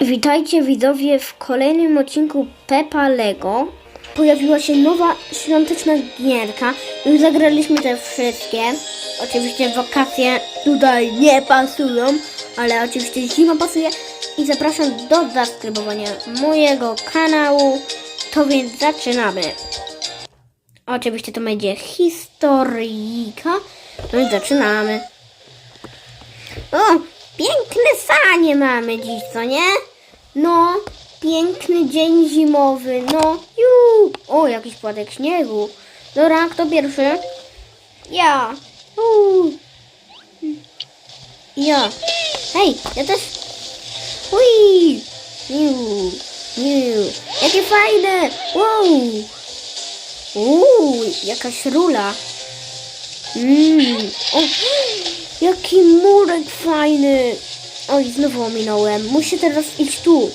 Witajcie widzowie w kolejnym odcinku Pepa Lego. Pojawiła się nowa świąteczna gierka. Już zagraliśmy te wszystkie. Oczywiście wakacje tutaj nie pasują, ale oczywiście zima pasuje. I zapraszam do subskrybowania mojego kanału. To więc zaczynamy. Oczywiście to będzie historyjka. No i zaczynamy. O, piękne sanie mamy dziś, co nie? No, piękny dzień zimowy, no, ju. O, jakiś płatek śniegu. Dobra, kto pierwszy? Ja. Uuu. Ja. Hej, ja też. Ui. Niu, niu. Jakie fajne. Wow. Uuu, jakaś rula. Mmm. O, jaki murek fajny. Oj, znowu ominąłem. Muszę teraz iść tu.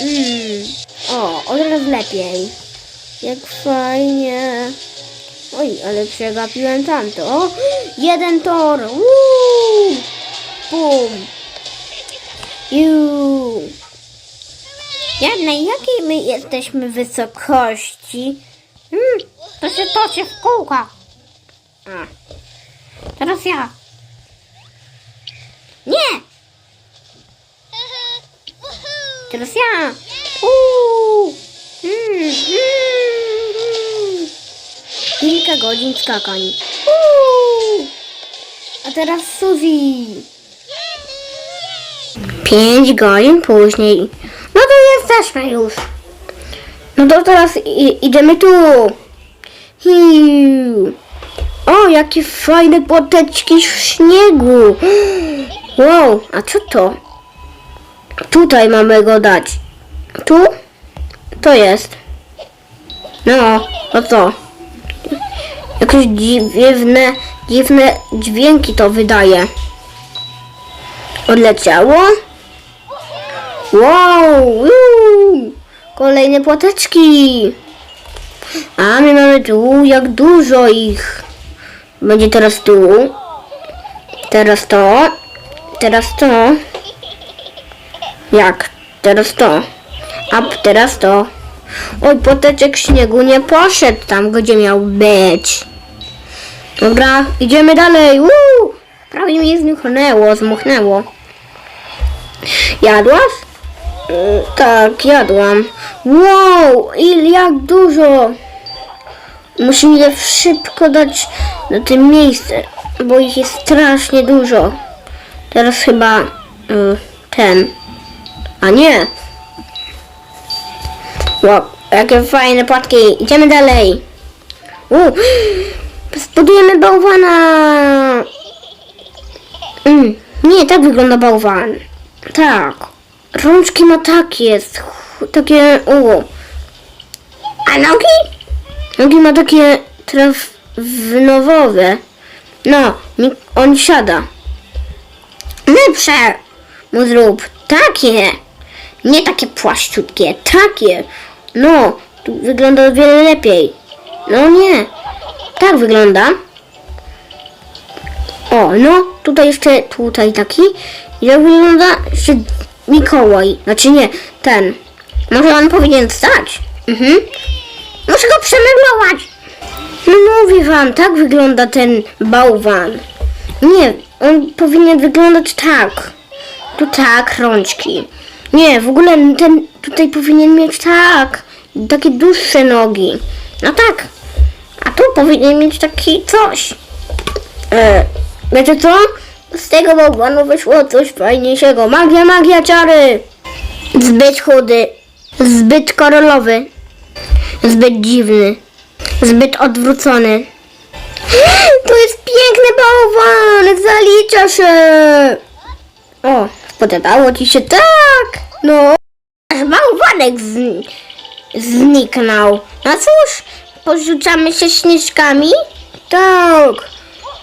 Mmm. O, od razu lepiej. Jak fajnie. Oj, ale przegapiłem tamto. O, jeden tor. Uuu. Bum. Ju. Ja, na jakiej my jesteśmy wysokości? Hmm, to się toczy w kółka. A. Teraz ja. Nie! Teraz ja. Uuu. Mm, mm, mm. Kilka godzin skakań. Uuu. A teraz Suzy. Pięć godzin później. No to jesteśmy już. No to teraz idziemy tu. Hiu. O, jakie fajne płoteczki w śniegu. Wow, a co to? Tutaj mamy go dać. Tu? To jest. No, a co? Jakieś dziwne, dziwne dźwięki to wydaje. Odleciało? Wow! Kolejne płateczki. A my mamy tu jak dużo ich. Będzie teraz tu. Teraz to. Teraz to. Jak? Teraz to. A teraz to. Oj, poteczek śniegu nie poszedł tam, gdzie miał być. Dobra, idziemy dalej. Uuu, prawie mi zmuchnęło, zmuchnęło. Jadłaś? Y, tak, jadłam. Wow, il jak dużo. Musimy je szybko dać na tym miejsce, bo ich jest strasznie dużo. Teraz chyba y, ten. A nie. Wow, jakie fajne płatki. Idziemy dalej. U, zbudujemy bałwana. Mm, nie, tak wygląda bałwan. Tak. Rączki ma takie, takie, u. A nogi? Nogi ma takie trawnowowe. No, on siada. Lepsze mu zrób. Takie. Nie takie płaszczutkie. Takie. No, tu wygląda o wiele lepiej. No nie. Tak wygląda. O, no, tutaj jeszcze, tutaj taki. Jak wygląda jeszcze Mikołaj. Znaczy nie, ten. Może on powinien stać. Mhm. Muszę go przemeblować. No mówię wam, tak wygląda ten bałwan. Nie, on powinien wyglądać tak. Tu tak, rączki. Nie, w ogóle ten tutaj powinien mieć tak. Takie dłuższe nogi. No tak. A tu powinien mieć taki coś. E, wiecie co? Z tego bałwanu wyszło coś fajniejszego. Magia, magia, czary. Zbyt chudy. Zbyt korolowy. Zbyt dziwny. Zbyt odwrócony. To jest piękny bałwan! Zalicza się! O, podobało ci się tak? No, aż bałwanek z, zniknął. No cóż, porzucamy się śnieżkami? Tak.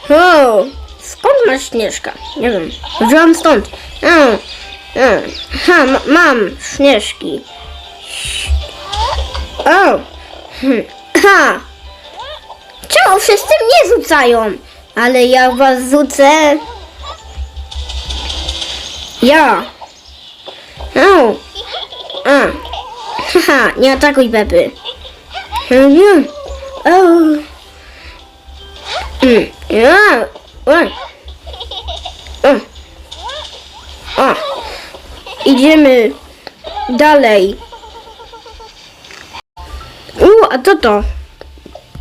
O, skąd masz śnieżka? Nie wiem, wziąłem stąd. O, o, ha, ma, mam śnieżki. O, ha. Czemu wszyscy mnie rzucają? Ale ja was rzucę. Ja. O, A. Haha, nie atakuj. Nie. O. Mm, Ja. Oj. O. O. Idziemy dalej. A co to?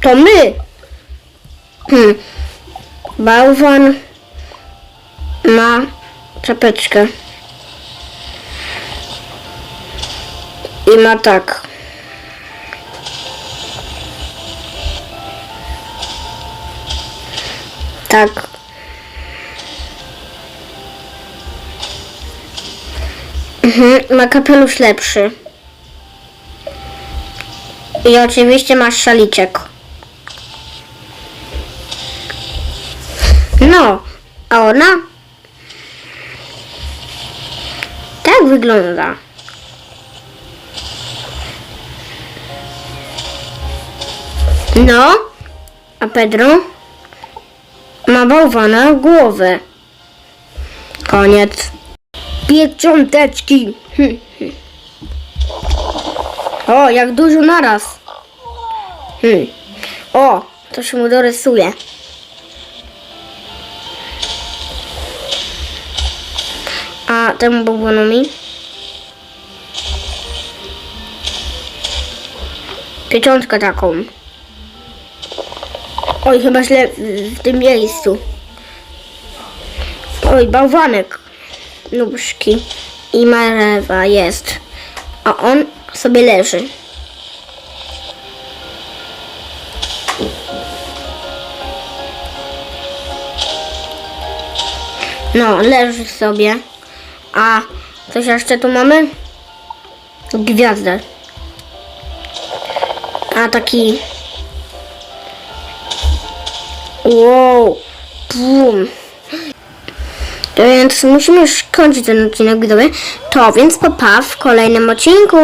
To my. Hmm. Bałwan ma czapeczkę. I ma tak. Tak. Mhm, ma kapelusz lepszy. I oczywiście masz szaliczek. No, a ona? Tak wygląda. No, a Pedro ma bałwana głowę. Koniec. Piecząteczki. O, jak dużo naraz. Hmm. O, to się mu dorysuje. A temu bałwanowi? Pieczątkę taką. Oj, chyba źle w, w tym miejscu. Oj, bałwanek. Nóżki. I marewa jest. A on sobie leży. No, leży sobie. A coś jeszcze tu mamy? Gwiazdę. A taki. Wow. Bum. Więc musimy już kończyć ten odcinek widzowie. To więc popa w kolejnym odcinku.